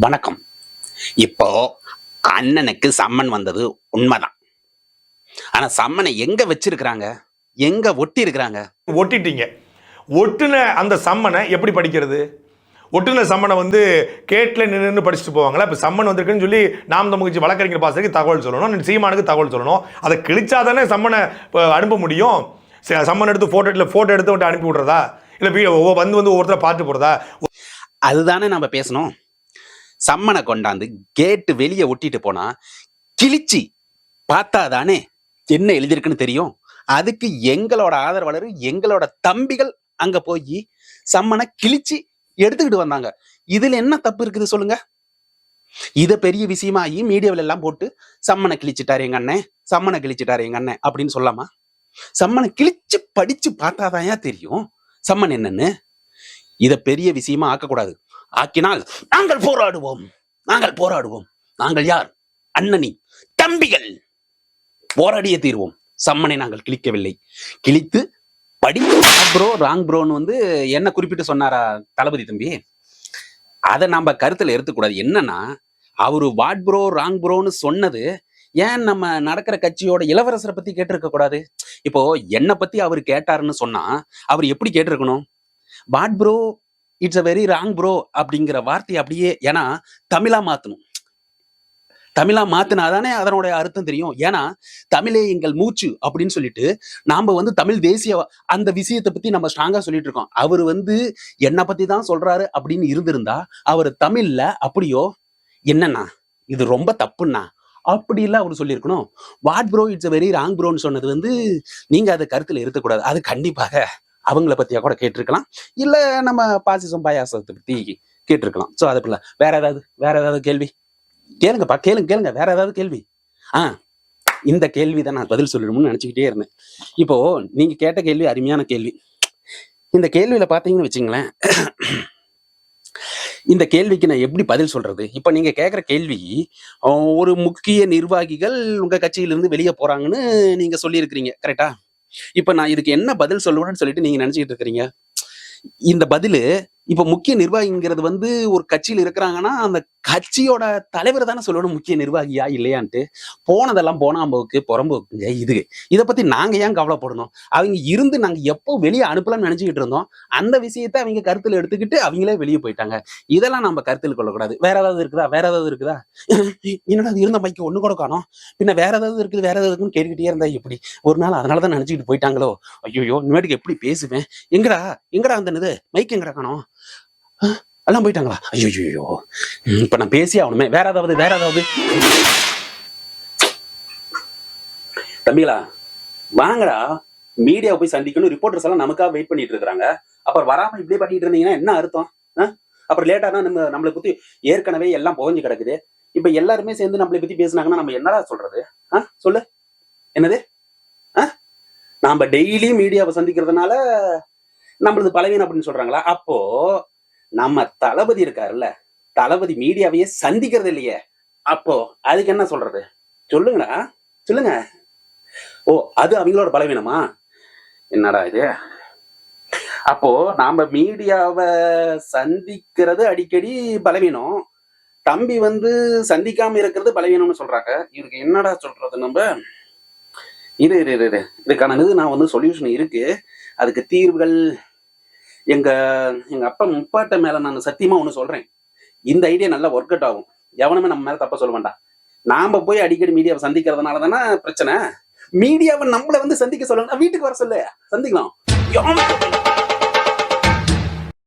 வணக்கம். இப்போ அண்ணனுக்கு சம்மன் வந்தது உண்மைதான். ஆனா சம்மனை எங்க வச்சிருக்கிறாங்க? எங்க ஒட்டி இருக்கிறாங்க ஒட்டிட்டீங்க. ஒட்டுன அந்த சம்மனை எப்படி படிக்கிறது? ஒட்டுன சம்மனை வந்து கேட்டில் நின்று படிச்சுட்டு போவாங்களா? இப்போ சம்மன் வந்திருக்குன்னு சொல்லி நாம் தமிழ்ச்சி வழக்கறிஞர் பாசத்துக்கு தகவல் சொல்லணும் சீமானுக்கு தகவல் சொல்லணும். அதை கிழிச்சா தானே சம்மனை அனுப்ப முடியும்? சம்மன் எடுத்து ஃபோட்டோ இல்லை ஃபோட்டோ எடுத்து அனுப்பி விட்றதா? இல்லை வந்து வந்து ஒவ்வொருத்தரை பார்த்து போகிறதா அதுதானே நம்ம பேசணும். சம்மனை கொண்டாந்து கேட்டு வெளியே ஒட்டிட்டு போனா கிழிச்சி பார்த்தா தானே என்ன எழுதியிருக்குன்னு தெரியும்? அதுக்கு எங்களோட ஆதரவாளர் எங்களோட தம்பிகள் அங்க போய் சம்மனை கிழிச்சு எடுத்துக்கிட்டு வந்தாங்க. இதுல என்ன தப்பு இருக்குது சொல்லுங்க? இத பெரிய விஷயமாகி மீடியாவில எல்லாம் போட்டு சம்மனை கிழிச்சிட்டாரு எங்க அண்ணன் சம்மனை கிழிச்சிட்டாரு எங்க அண்ணன் அப்படின்னு சொல்லாமா? சம்மனை கிழிச்சு படிச்சு பார்த்தாதான் தெரியும்? சம்மன் என்னன்னு? இத பெரிய விஷயமா ஆக்கக்கூடாது. ஆக்கினால் நாங்கள் போராடுவோம். நாங்கள் போராடுவோம். நாங்கள் யார்? அண்ணனி. தம்பிகள். போராடிய தீர்வோம். சம்மனை நாங்கள் கிழிக்கவில்லை. கிழித்து படி ப்ரோ ராங் ப்ரோன்னு வந்து என்ன குறிப்பிட்டு சொன்னாரா தளபதி தம்பி? அதை நம்ம கருத்தில் எடுத்துக்கூடாது. என்னன்னா அவரு வாட் ப்ரோ ராங் ப்ரோன்னு சொன்னது ஏன் நம்ம நடக்கிற கட்சியோட இளவரசரை பத்தி கேட்டிருக்க கூடாது? இப்போ என்னை பத்தி அவர் கேட்டாருன்னு சொன்னா அவர் எப்படி கேட்டிருக்கணும்? But bro it's a very wrong bro அப்படிங்கிற வார்த்தையை அப்படியே ஏன்னா தமிழா மாத்தணும். தமிழா மாத்தினாதானே அதனுடைய அர்த்தம் தெரியும். ஏன்னா தமிழே எங்கள் மூச்சு அப்படின்னு சொல்லிட்டு நாம வந்து தமிழ் தேசிய அந்த விஷயத்தை பத்தி நம்ம ஸ்ட்ராங்கா சொல்லிட்டு இருக்கோம். அவர் வந்து என்னை பத்தி தான் சொல்றாரு அப்படின்னு இருந்திருந்தா அவர் தமிழ்ல அப்படியோ என்னண்ணா இது ரொம்ப தப்புண்ணா? அப்படி அவர் சொல்லியிருக்கணும். What bro it's a very wrong ப்ரோன்னு சொன்னது வந்து நீங்க அதை கருத்துல இருத்தக்கூடாது அது கண்டிப்பாக அவங்கள பத்தியா கூட கேட்டிருக்கலாம். இல்ல நம்ம பாசிசம் பாயாசத்தை பத்தி கேட்டிருக்கலாம். சோ அது போல. வேற ஏதாவது? வேற ஏதாவது கேள்வி? கேளுங்கப்பா கேளுங்க கேளுங்க. வேற ஏதாவது கேள்வி? ஆ இந்த கேள்வி தான் நான் பதில் சொல்லணும்னு நினச்சிக்கிட்டே இருந்தேன். இப்போ நீங்க கேட்ட கேள்வி அருமையான கேள்வி. இந்த கேள்வியில பாத்தீங்கன்னு வச்சுங்களேன் இந்த கேள்விக்கு நான் எப்படி பதில் சொல்றது? இப்ப நீங்க கேட்குற கேள்வி ஒரு முக்கிய நிர்வாகிகள் உங்க கட்சியிலிருந்து வெளியே போறாங்கன்னு நீங்க சொல்லியிருக்கிறீங்க. கரெக்டா இப்ப நான் இதுக்கு என்ன பதில் சொல்லணும்னு சொல்லிட்டு நீங்க நினைச்சிட்டு இருக்கிறீங்க? இந்த பதில் இப்ப முக்கிய நிர்வாகிங்கிறது வந்து ஒரு கட்சியில இருக்கிறாங்கன்னா அந்த கட்சியோட தலைவர் தானே சொல்லணும் முக்கிய நிர்வாகியா இல்லையான்ட்டு. போனதெல்லாம் போனாம்போக்கு புறம்போக்குங்க இது. இதை பத்தி நாங்க ஏன் கவலைப்படணும்? அவங்க இருந்து நாங்க எப்போ வெளியே அனுப்பலாம்னு நினைச்சுக்கிட்டு இருந்தோம். அந்த விஷயத்தை அவங்க கருத்துல எடுத்துக்கிட்டு அவங்களே வெளியே போயிட்டாங்க. இதெல்லாம் நம்ம கருத்தில் கொள்ளக்கூடாது. வேற ஏதாவது இருக்குதா? வேற ஏதாவது இருக்குதா? என்னடா இருந்த மைக்கு ஒண்ணு கூட காணும். பின்ன வேற ஏதாவது இருக்குது? வேற ஏதாவது இருக்குன்னு கேட்டுக்கிட்டே இருந்தா எப்படி? ஒரு நாள் அதனாலதான் நினைச்சுக்கிட்டு போயிட்டாங்களோ? ஐயோ இனிமேட்டுக்கு எப்படி பேசுவேன்? எங்கடா? எங்கடா அந்த இது? மைக் எங்கடா காணும்? எல்லாம் போயிட்டாங்களா ஐயோ ஐயோ இப்ப நான் பேசி ஆகணுமே வேற ஏதாவது வேற ஏதாவது? தம்பிகளா வாங்கடா. மீடியா போய் சந்திக்கணும். ரிப்போர்ட்டர்ஸ் எல்லாம் நமக்காக வெயிட் பண்ணிட்டு இருக்காங்க அப்புறம் வராம இப்படியே பண்ணிட்டு இருந்தீங்கன்னா என்ன அர்த்தம்? அப்புறம் லேட்டா தான் நம்ம நம்மளை பத்தி ஏற்கனவே எல்லாம் புகஞ்சு கிடக்குது. இப்ப எல்லாருமே சேர்ந்து நம்மளை பத்தி பேசினாங்கன்னா நம்ம என்னடா சொல்றது? ஆ சொல்லு. என்னது? ஆ நாம டெய்லி மீடியாவை சந்திக்கிறதுனால நம்மளது பலவீனம் அப்படின்னு சொல்றாங்களா? அப்போ நம்ம தளபதி இருக்காருல்ல தளபதி மீடியாவையே சந்திக்கிறது இல்லையே. அப்போ அதுக்கு என்ன சொல்றது? சொல்லுங்கடா சொல்லுங்க. ஓ அது அவங்களோட பலவீனமா? என்னடா இது? அப்போ நாம மீடியாவை சந்திக்கிறது அடிக்கடி பலவீனம். தம்பி வந்து சந்திக்காம இருக்கிறது பலவீனம்னு சொல்றாங்க. இதுக்கு என்னடா சொல்றது நம்ம? இரு இரு இரு, இதுக்கான இது நான் வந்து சொல்யூஷன் இருக்கு. அதுக்கு தீர்வுகள் எங்க எங்க அப்பா முப்பாட்ட மேல நான் சத்தியமா ஒண்ணு சொல்றேன். இந்த ஐடியா நல்லா ஒர்க் அவுட் ஆகும். எவனுமே நம்ம மேல தப்பா சொல்ல வேண்டாம். நாம போய் அடிக்கடி மீடியாவை சந்திக்கிறதுனால தானே பிரச்சனை? மீடியாவை நம்மளை வந்து சந்திக்க சொல்லணும் வீட்டுக்கு வர சொல்லு. சந்திக்கலாம்.